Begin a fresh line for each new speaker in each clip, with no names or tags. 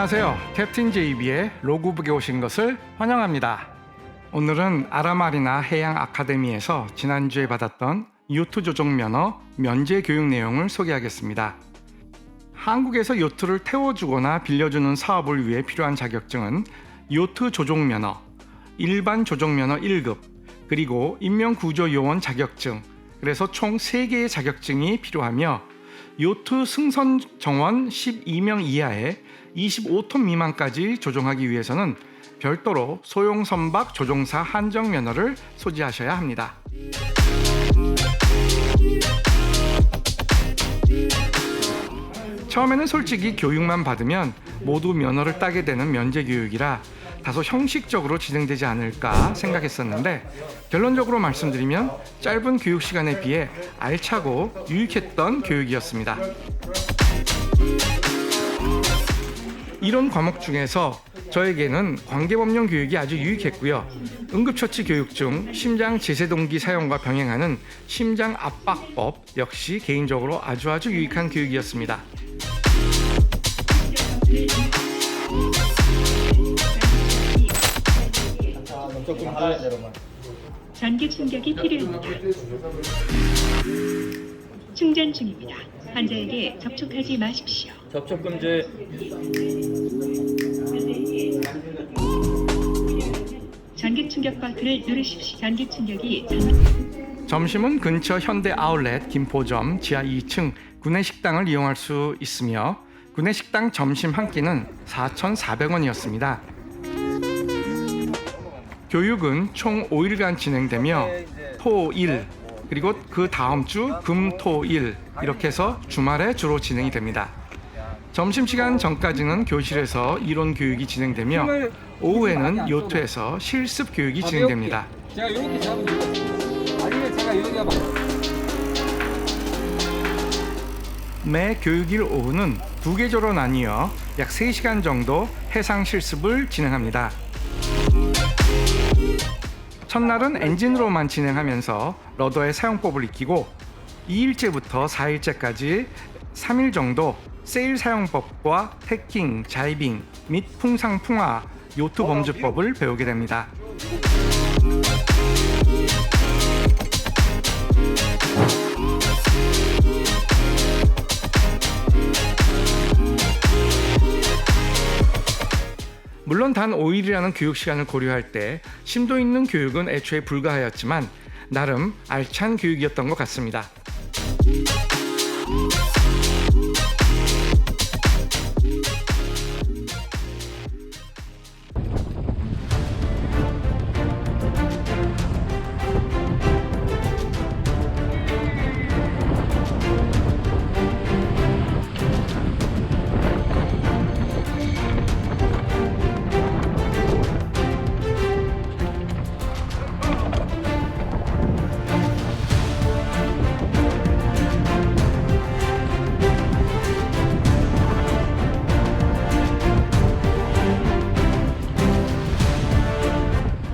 안녕하세요. 캡틴 JB의 로그북에 오신 것을 환영합니다. 오늘은 아라마리나 해양 아카데미에서 지난주에 받았던 요트 조종 면허 면제 교육 내용을 소개하겠습니다. 한국에서 요트를 태워주거나 빌려주는 사업을 위해 필요한 자격증은 요트 조종 면허, 일반 조종 면허 1급, 그리고 인명구조요원 자격증, 그래서 총 3개의 자격증이 필요하며 요트 승선 정원 12명 이하의 25톤 미만까지 조종하기 위해서는 별도로 소형 선박 조종사 한정 면허를 소지하셔야 합니다. 처음에는 솔직히 교육만 받으면 모두 면허를 따게 되는 면제 교육이라 다소 형식적으로 진행되지 않을까 생각했었는데 결론적으로 말씀드리면 짧은 교육 시간에 비해 알차고 유익했던 교육이었습니다. 이론 과목 중에서 저에게는 관계법령 교육이 아주 유익했고요. 응급처치 교육 중 심장 제세동기 사용과 병행하는 심장 압박법 역시 개인적으로 아주 아주 유익한 교육이었습니다.
전기 충격이 필요합니다. 충전 중입니다. 환자에게 접촉하지 마십시오.
접촉 금지.
전기 충격 버튼을 누르십시오. 전기 충격이 전...
점심은 근처 현대 아울렛 김포점 지하 2층 구내식당을 이용할 수 있으며 구내식당 점심 한 끼는 4,400원이었습니다. 교육은 총 5일간 진행되며 토, 일 그리고 그 다음 주 금, 토, 일 이렇게 해서 주말에 주로 진행이 됩니다. 점심시간 전까지는 교실에서 이론 교육이 진행되며 오후에는 요트에서 실습 교육이 진행됩니다.
제가 이렇게 잡으면 돼요. 아니면 제가 이렇게 잡아.
매 교육일 오후는 두 계조로 나뉘어 약 3시간 정도 해상 실습을 진행합니다. 첫날은 엔진으로만 진행하면서 러더의 사용법을 익히고 2일째부터 4일째까지 3일 정도 세일 사용법과 태킹, 자이빙 및 풍상 풍화, 요트 범주법을 배우게 됩니다. 물론 단 5일이라는 교육 시간을 고려할 때 심도 있는 교육은 애초에 불가하였지만 나름 알찬 교육이었던 것 같습니다.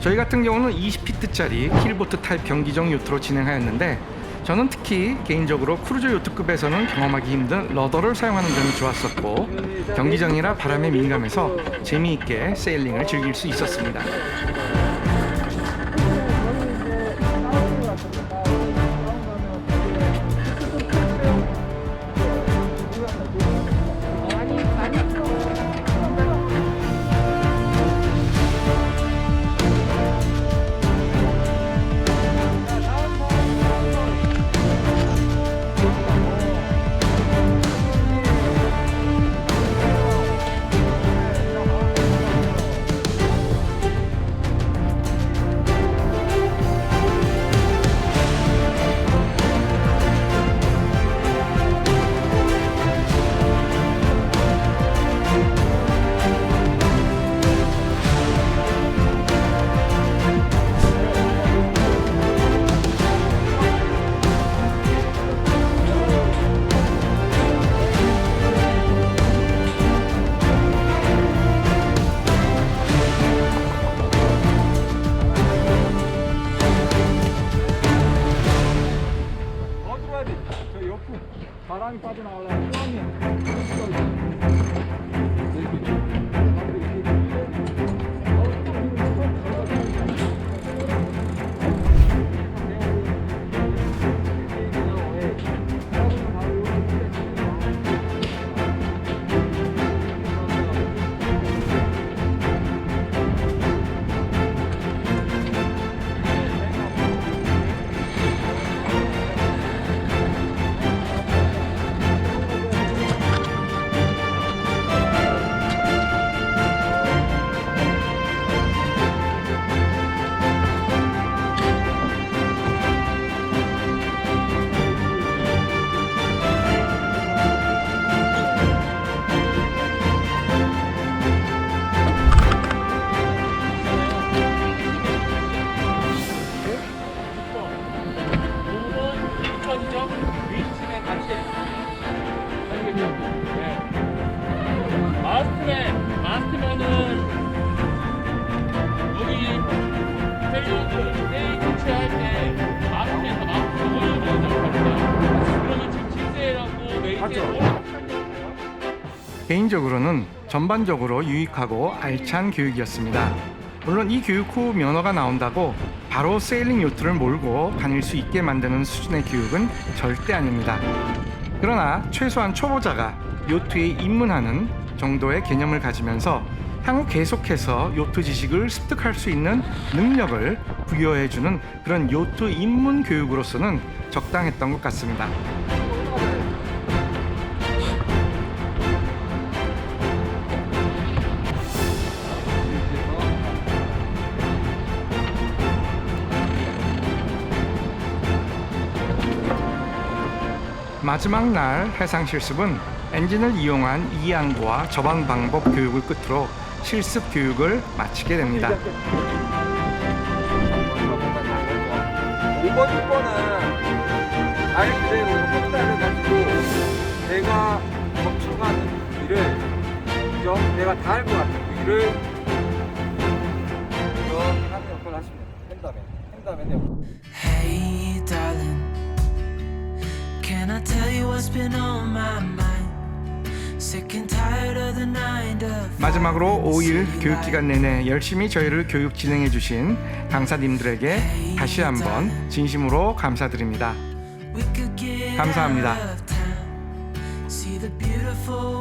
저희 같은 경우는 20피트짜리 킬보트 타입 경기정 요트로 진행하였는데 저는 특히 개인적으로 크루저 요트급에서는 경험하기 힘든 러더를 사용하는 점이 좋았었고 경기정이라 바람에 민감해서 재미있게 세일링을 즐길 수 있었습니다.
바람이 빠 마스트맨, 마스트맨은 여기 펠리오드 세이 교체할 때 마스트에서 마스트 올려주는 겁니다. 그러면 지금 진세라고 메이트에
개인적으로는 전반적으로 유익하고 알찬 교육이었습니다. 물론 이 교육 후 면허가 나온다고 바로 세일링 요트를 몰고 다닐 수 있게 만드는 수준의 교육은 절대 아닙니다. 그러나 최소한 초보자가 요트에 입문하는 정도의 개념을 가지면서 향후 계속해서 요트 지식을 습득할 수 있는 능력을 부여해주는 그런 요트 입문 교육으로서는 적당했던 것 같습니다. 마지막 날 해상 실습은 엔진을 이용한 이항과 접안 방법 교육을 끝으로 실습 교육을 마치게 됩니다.
5번, 6번은 말 그대로 헛다를 가지고 내가 걱정하는 일을 그죠? 내가 다 할 것 같은 일을 이렇게 하는 역할을 하시면. 햄다맨. 햄다맨 역할.
Can I tell you what's been on my mind? Sick and tired of the nine to
마지막으로 5일
city
교육 기간 내내 열심히 저희를 교육 진행해 주신 강사님들에게 다시 한번 진심으로 감사드립니다. 감사합니다.
town, see the beautiful.